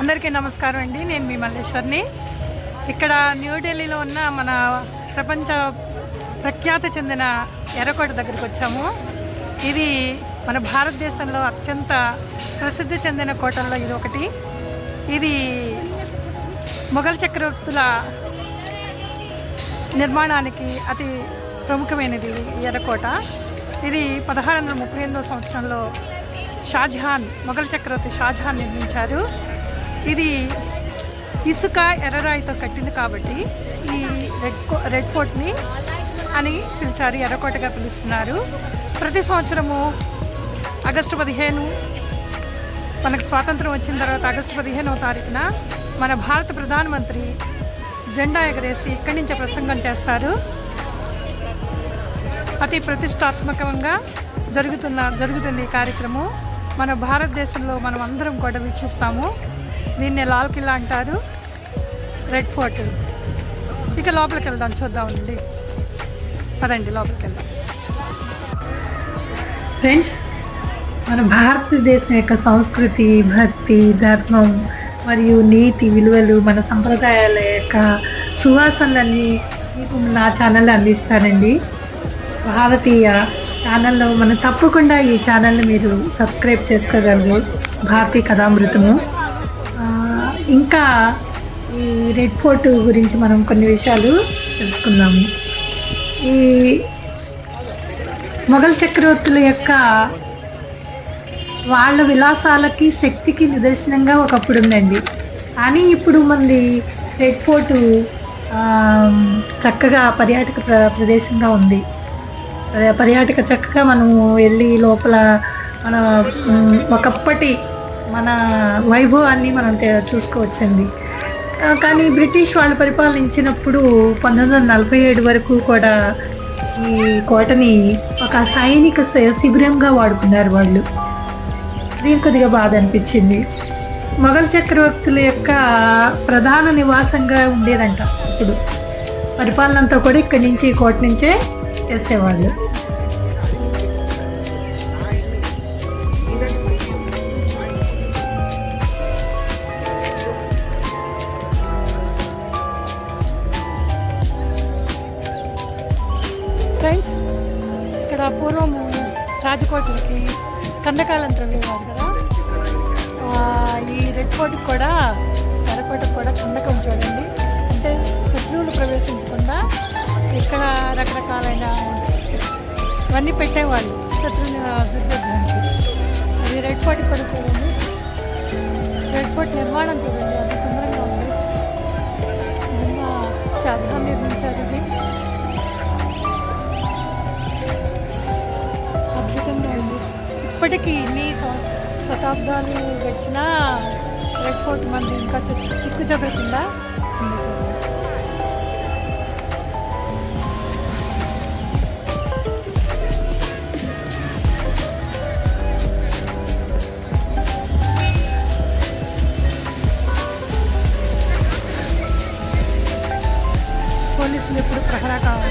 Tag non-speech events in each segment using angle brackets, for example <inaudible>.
అందరికీ నమస్కారం అండి. నేను మీ మల్లేశ్వర్ని. ఇక్కడ న్యూఢిల్లీలో ఉన్న మన ప్రపంచ ప్రఖ్యాత చెందిన ఎర్రకోట దగ్గరికి వచ్చాము. ఇది మన భారతదేశంలో అత్యంత ప్రసిద్ధి చెందిన కోటల్లో ఇది ఒకటి. ఇది మొఘల్ చక్రవర్తుల నిర్మాణానికి అతి ప్రముఖమైనది ఎర్రకోట. ఇది పదహారు వందల ముప్పై ఎనిమిదో సంవత్సరంలో షాజహాన్ మొఘల్ చక్రవర్తి షాజహాన్ నిర్మించారు. ఇది ఇసుక ఎర్రరాయితో కట్టింది కాబట్టి ఈ రెడ్ కో రెడ్ ఫోర్ట్ని అని పిలిచారు ఎర్రకోటగా పిలుస్తున్నారు. ప్రతి సంవత్సరము ఆగస్టు పదిహేను మనకు స్వాతంత్రం వచ్చిన తర్వాత ఆగస్టు పదిహేనవ తారీఖున మన భారత ప్రధానమంత్రి జెండా ఎగరేసి ఇక్కడి నుంచే ప్రసంగం చేస్తారు. అతి ప్రతిష్టాత్మకంగా జరుగుతున్న జరుగుతుంది ఈ కార్యక్రమం మన భారతదేశంలో మనం అందరం కూడా వీక్షిస్తాము. దీన్ని లాల్ కిల్లా అంటారు. Red fort. ఇక లోపలికి వెళ్దాం చూద్దామండి పదండి లోపలికి వెళ్దాం. ఫ్రెండ్స్ మన భారతదేశం యొక్క సంస్కృతి భక్తి ధర్మం మరియు నీతి విలువలు మన సంప్రదాయాల యొక్క సువాసనలన్నీ మీకు నా ఛానల్లో అందిస్తానండి. భారతీయ ఛానల్లో మనం తప్పకుండా ఈ ఛానల్ని మీరు సబ్స్క్రైబ్ చేసుకోగలరు. భారతీయ కథామృతము. ఇంకా ఈ రెడ్ ఫోర్ట్ గురించి మనం కొన్ని విషయాలు తెలుసుకుందాము ఈ మొఘల్ చక్రవర్తుల యొక్క వాళ్ళ విలాసాలకి శక్తికి నిదర్శనంగా ఒకప్పుడు ఉందండి. కానీ ఇప్పుడు మంది రెడ్ ఫోర్టు చక్కగా పర్యాటక ప్ర- ప్రదేశంగా ఉంది. పర్యాటక చక్కగా మనము వెళ్ళి లోపల మన ఒకప్పటి మన వైభవాన్ని మనం తె- చూసుకోవచ్చండి. కానీ బ్రిటిష్ వాళ్ళు పరిపాలించినప్పుడు పంతొమ్మిది వందల నలభై ఏడు వరకు కూడా ఈ కోటని ఒక సైనిక శిబిరంగా వాడుకున్నారు వాళ్ళు. దీని కొద్దిగా బాధ అనిపించింది. మొఘల్ చక్రవర్తుల యొక్క ప్రధాన నివాసంగా ఉండేదంట ఇప్పుడు. పరిపాలనంతా కూడా ఇక్కడి నుంచి కోట నుంచే చేసేవాళ్ళు. ఇక్కడ రకరకాలైన ఇవన్నీ పెట్టేవాళ్ళు. శత్రుని దుర్భద్రానికి అది రెడ్ ఫోర్ట్ ఇప్పుడు చూడండి. రెడ్ ఫోర్ట్ నిర్మాణం చూడండి. అంత సుందరంగా ఉంది. నిన్న శాతం నిర్మించారు ఇది. అద్భుతంగా ఉంది. ఇప్పటికీ ఇన్ని శతాబ్దాలు గడిచినా రెడ్ ఫోర్ట్ మంది ఇంకా చిక్కు చిక్కు చెదరకుండా ఉంది చూడండి.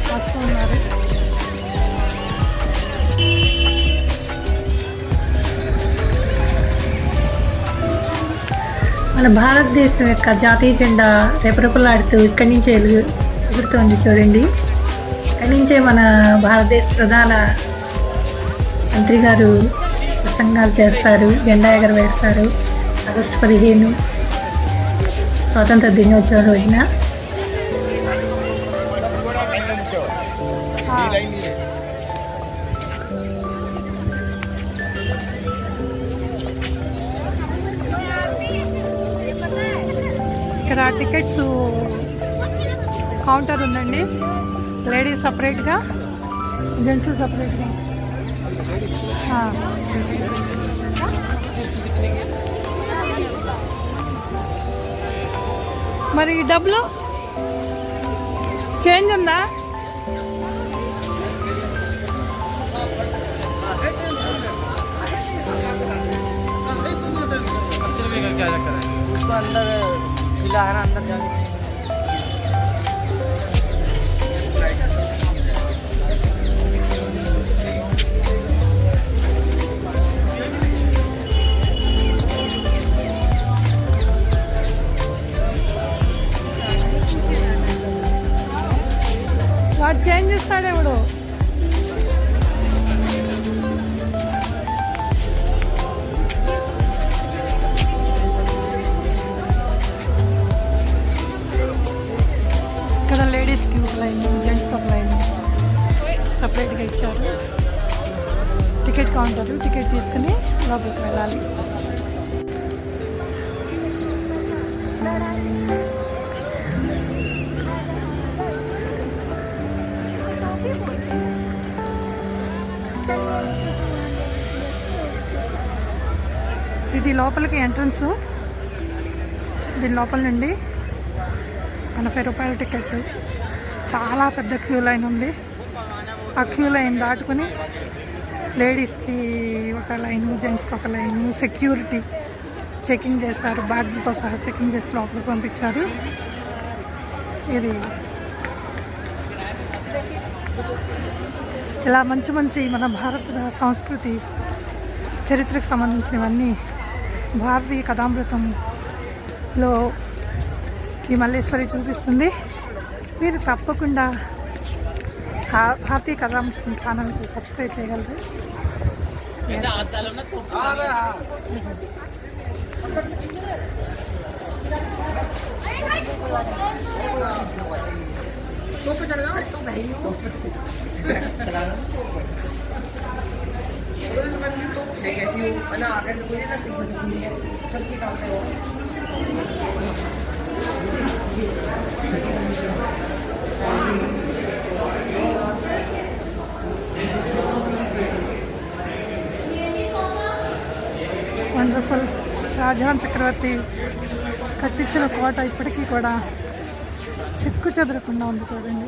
ప్రహరా మన భారతదేశం యొక్క జాతీయ జెండా రెపరెపలాడుతూ ఇక్కడి నుంచే ఎలుగు ఎగురుతోంది చూడండి. ఇక్కడి నుంచే మన భారతదేశ ప్రధాన మంత్రి గారు ప్రసంగాలు చేస్తారు జెండా ఎగరవేస్తారు. ఆగస్టు పదిహేను స్వాతంత్ర దినోత్సవం రోజున. ఇక్కడ టికెట్స్ కౌంటర్ uh, ఉందండి. లేడీస్ సపరేట్గా జెంట్స్ సపరేట్గా మరి డబ్బులు చేంజ్ ఉందా? क्या चक्कर है। उसको अंदर किला है ना अंदर ఇక్కడ లేడీస్ ఒక లైన్ జెంట్స్కి ఒక లైన్ సపరేట్గా ఇచ్చారు. టికెట్ కౌంటర్ టికెట్ తీసుకుని లోపలికి వెళ్ళాలి. ఇది లోపలికి ఎంట్రన్స్ దీని లోపల నుండి ఎనభై రూపాయల టికెట్. చాలా పెద్ద క్యూ లైన్ ఉంది. ఆ క్యూ లైన్ దాటుకుని లేడీస్కి ఒక లైన్ జెంట్స్కి ఒక లైన్ సెక్యూరిటీ చెకింగ్ చేశారు. బ్యాగ్లతో సహా చెకింగ్ చేసి లోపలికి పంపించారు. ఇది ఇలా మంచి మంచి మన భారత సంస్కృతి చరిత్రకు సంబంధించినవన్నీ భారతీయ కథామృతంలో ఈ మల్లేశ్వరి చూపిస్తుంది. మీరు తప్పకుండా కా- భారతీయ కథామృతం ఛానల్కి సబ్స్క్రైబ్ చేయగలరు. <laughs> <laughs> వండర్ఫుల్ రాజహాన్ చక్రవర్తి కట్టించిన కోట ఇప్పటికీ కూడా చెక్కు చెదరకుండా ఉంది చూడండి.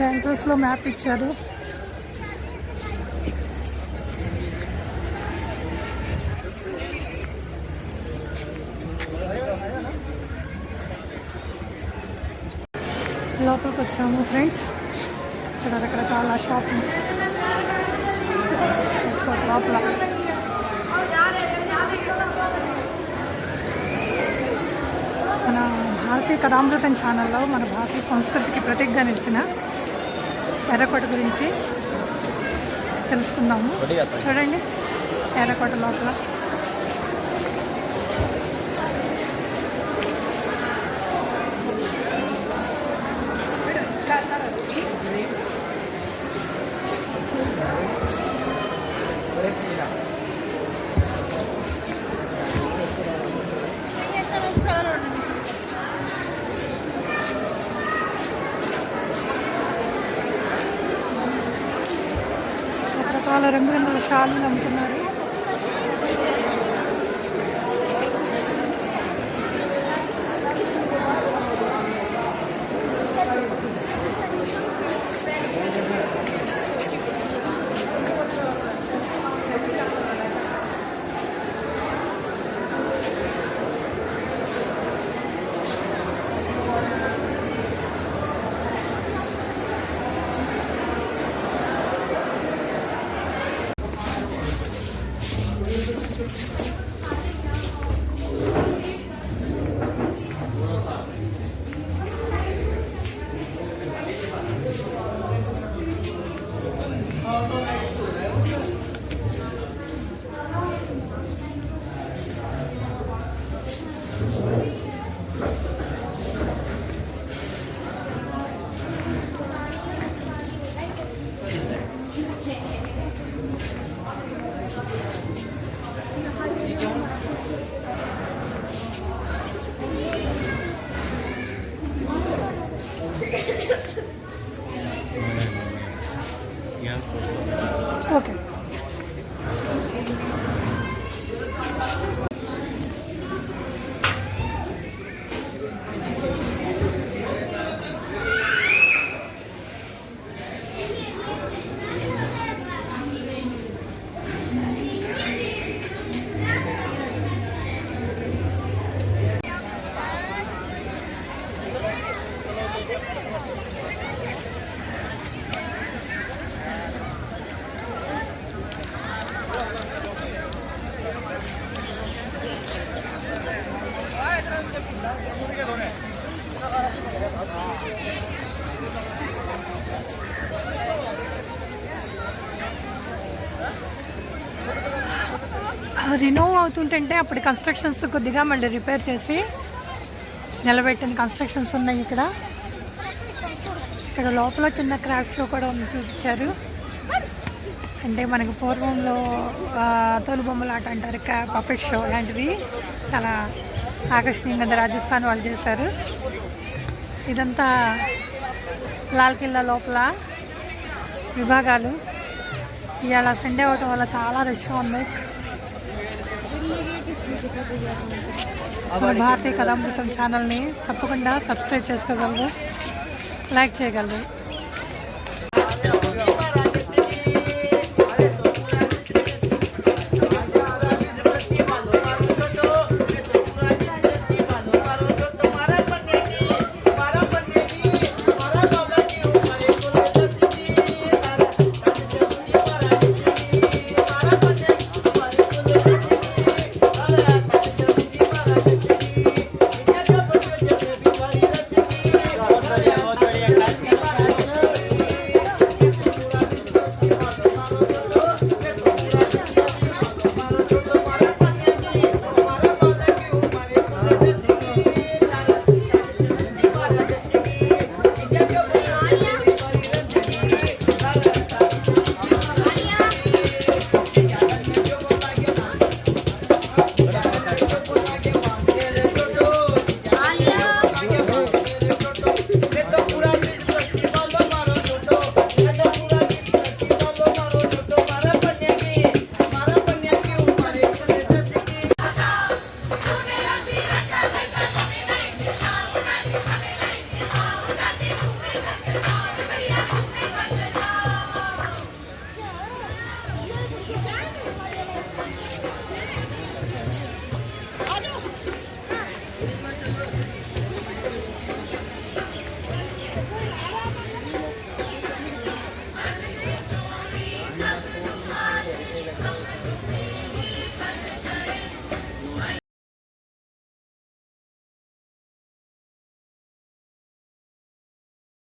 ఇక్కడ ఎంట్రన్స్లో మ్యాప్ ఇచ్చారు. లోపలికి వచ్చాము ఫ్రెండ్స్. ఇక్కడ రకరకాల షాపింగ్స్. లోపల మన భారతీయ కథామృతం ఛానల్లో మన భారతీయ సంస్కృతికి ప్రతిజ్ఞ నిలిచిన ఎర్రకోట గురించి తెలుసుకుందాము. చూడండి ఎర్రకోట లోపల. రకరకాల రంగురంగుల షాలు అమ్ముతున్నారు. Bye-bye. రినోవ్ అవుతుంటే అప్పుడు కన్స్ట్రక్షన్స్ కొద్దిగా మళ్ళీ రిపేర్ చేసి నిలబెట్టిన కన్స్ట్రక్షన్స్ ఉన్నాయి ఇక్కడ. ఇక్కడ లోపల చిన్న క్రాఫ్ట్ షో కూడా ఉంది చూపించారు. అంటే మనకు పూర్వంలో ఆ, తోలుబొమ్మల ఆట అంటారు పపెట్ షో లాంటివి. చాలా ఆకర్షణీయంగా రాజస్థాన్ వాళ్ళు చేశారు. ఇదంతా లాల్ కిల్లా లోపల విభాగాలు. ఇవాళ సండే అవటం వల్ల చాలా రష్గా ఉంది. మన భారతీయ కథామృతం ఛానల్ని తప్పకుండా సబ్స్క్రైబ్ చేసుకోగలరు లైక్ చేయగలరు.